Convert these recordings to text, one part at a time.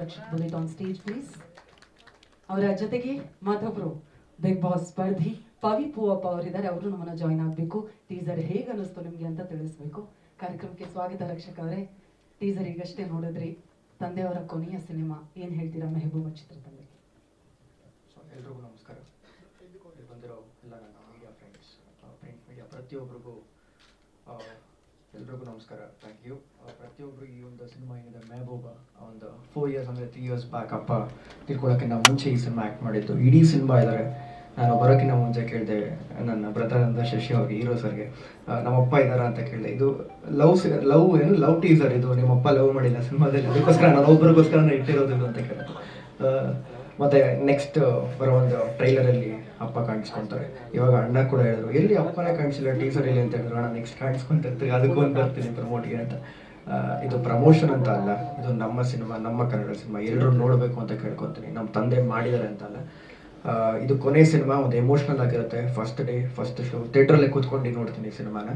Rakshit bullet on stage please ಅವರ ಜೊತೆಗೆ ಮತ್ತೊಬ್ರು ಬಿಗ್ ಬಾಸ್ ಸ್ಪರ್ಧಿ ಪವಿ ಪೂವಪ್ಪ ಅವರಿದ್ದಾರೆ. ಅವರು ನಮ್ಮನ್ನ ಜಾಯಿನ್ ಆಗಬೇಕು. ಟೀಸರ್ ಹೇಗೆ ಅನ್ನಿಸ್ತು ನಿಮ್ಗೆ ಅಂತ ತಿಳಿಸ್ಬೇಕು. ಕಾರ್ಯಕ್ರಮಕ್ಕೆ ಸ್ವಾಗತ ರಕ್ಷಕ ಅವರೇ ಟೀಸರ್ ಈಗಷ್ಟೇ ನೋಡಿದ್ರಿ. ತಂದೆಯವರ ಕೊನೆಯ ಸಿನಿಮಾ. ಏನ್ ಹೇಳ್ತೀರಾ ಮೆಹಬೂಬ ತಂದೆ ಎಲ್ರಿಗೂ ನಮಸ್ಕಾರ. ಇಲ್ಲಿ ಬಂದಿರೋ ಎಲ್ಲ ನನ್ನ ಮೀಡಿಯಾ ಫ್ರೆಂಡ್ಸ್ ಪ್ರಿಂಟ್ ಮೀಡಿಯಾ ಪ್ರತಿಯೊಬ್ಬರಿಗೂ ಎಲ್ರಿಗೂ ನಮಸ್ಕಾರ. ಥ್ಯಾಂಕ್ ಯು ಪ್ರತಿಯೊಬ್ಬರು ಈ ಒಂದು ಸಿನಿಮಾ ಏನಿದೆ, ಮೆಹಬೂಬ ಒಂದು ಫೋರ್ ಇಯರ್ಸ್ ಅಂದರೆ ತ್ರೀ ಇಯರ್ಸ್ ಬ್ಯಾಕ್ ಅಪ್ಪ ತಿಳ್ಕೊಳ್ಳೋಕ್ಕಿಂತ ಮುಂಚೆ ಈ ಸಿನಿಮಾ ಆ್ಯಕ್ಟ್ ಮಾಡಿದ್ದು. ಇಡೀ ಸಿನಿಮಾ ಇದ್ದಾರೆ ನಾನು ಬರೋಕ್ಕಿಂತ ಮುಂಚೆ ಕೇಳಿದೆ ನನ್ನ ಬ್ರದರ್ ಅಂತ ಶಶಿ ಅವ್ರಿಗೆ ಹೀರೋ ಸರ್ಗೆ ನಮ್ಮಪ್ಪ ಇದ್ದಾರಾ ಅಂತ ಕೇಳಿದೆ. ಇದು ಲವ್ ಲವ್ ಏನು? ಲವ್ ಟೀಸರ್ ಇದು. ನಿಮ್ಮಪ್ಪ ಲವ್ ಮಾಡಿಲ್ಲ ಸಿನಿಮಾದಲ್ಲಿ. ಅದಕ್ಕೋಸ್ಕರ ನಾನು ಒಬ್ಬರಿಗೋಸ್ಕರ ಇಟ್ಟಿರೋದು ಅಂತ ಕೇಳಿದೆ. ಮತ್ತೆ ನೆಕ್ಸ್ಟ್ ಬರೋ ಒಂದು ಟ್ರೈಲರಲ್ಲಿ ಅಪ್ಪ ಕಾಣಿಸ್ಕೊಂತಾರೆ. ಇವಾಗ ಅಣ್ಣ ಕೂಡ ಹೇಳಿದ್ರು, ಎಲ್ಲಿ ಅಪ್ಪನೇ ಕಾಣಿಸಿಲ್ಲ ಟೀಸರ್ ಇಲ್ಲಿ ಅಂತ ಹೇಳಿದ್ರು. ಅಣ್ಣ ನೆಕ್ಸ್ಟ್ ಕಾಣಿಸ್ಕೊಂತಿರ್ತೀವಿ ಅದಕ್ಕೂ ಒಂದು ಬರ್ತೀನಿ ಪ್ರಮೋಟ್ಗೆ ಅಂತ. ಇದು ಪ್ರಮೋಷನ್ ಅಂತ ಅಲ್ಲ ಇದು ನಮ್ಮ ಸಿನಿಮಾ, ನಮ್ಮ ಕನ್ನಡ ಸಿನಿಮಾ ಎಲ್ಲರೂ ನೋಡಬೇಕು ಅಂತ ಕೇಳ್ಕೊತೀನಿ. ನಮ್ಮ ತಂದೆ ಮಾಡಿದ್ದಾರೆ ಅಂತ ಅಲ್ಲ ಇದು ಕೊನೆ ಸಿನಿಮಾ, ಒಂದು ಎಮೋಷ್ನಲ್ ಆಗಿರುತ್ತೆ. ಫಸ್ಟ್ ಡೇ ಫಸ್ಟ್ ಶೋ ಥಿಯೇಟ್ರಲ್ಲೇ ಕೂತ್ಕೊಂಡು ನೋಡ್ತೀನಿ ಸಿನಿಮಾನ.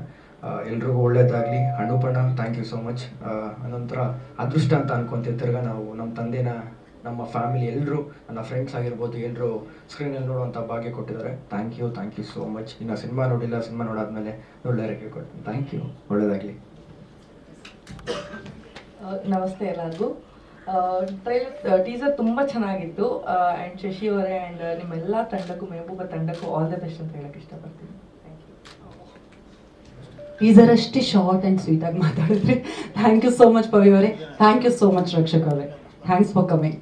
ಎಲ್ರಿಗೂ ಒಳ್ಳೇದಾಗಲಿ. ಹಣ್ಣುಪಣ್ಣ ಥ್ಯಾಂಕ್ ಯು ಸೋ ಮಚ್ ಅನಂತರ ಅದೃಷ್ಟ ಅಂತ ಅನ್ಕೊಂತೀವಿ ತಿರ್ಗಾ ನಾವು. ನಮ್ಮ ತಂದೆನ, ನಮ್ಮ ಫ್ಯಾಮಿಲಿ ಎಲ್ಲರೂ ನನ್ನ ಫ್ರೆಂಡ್ಸ್ ಆಗಿರ್ಬೋದು ಎಲ್ಲರೂ ಸ್ಕ್ರೀನಲ್ಲಿ ನೋಡುವಂಥ ಭಾಗ್ಯ ಕೊಟ್ಟಿದ್ದಾರೆ. Thank you thank you so much ಇನ್ನು ಸಿನಿಮಾ ನೋಡಿಲ್ಲ, ಸಿನಿಮಾ ನೋಡಾದ್ಮೇಲೆ ರೇಖೆ ಕೊಡ್ತೀನಿ. ಥ್ಯಾಂಕ್ ಯು ಒಳ್ಳೇದಾಗಲಿ. ನಮಸ್ತೆ ಎಲ್ಲರಿಗೂ. ಟ್ರೈಲರ್ ಟೀಸರ್ ತುಂಬ ಚೆನ್ನಾಗಿತ್ತು. ಆ್ಯಂಡ್ ಶಶಿ ಅವರೇ ಆ್ಯಂಡ್ ನಿಮ್ಮೆಲ್ಲ ತಂಡಕ್ಕೂ, ಮೆಹಬೂಬ ತಂಡಕ್ಕೂ ಆಲ್ ದ ಬೆಸ್ಟ್ ಅಂತ ಹೇಳಕ್ಕೆ ಇಷ್ಟಪಡ್ತೀನಿ. ಟೀಸರ್ ಅಷ್ಟೇ ಶಾರ್ಟ್ ಆ್ಯಂಡ್ ಸ್ವೀಟಾಗಿ ಮಾತಾಡಿದ್ರಿ. Thank you so much Pavi ಅವರೇ. Thank you so much Rakshak ಅವರೇ ಥ್ಯಾಂಕ್ಸ್ ಫಾರ್ ಕಮಿಂಗ್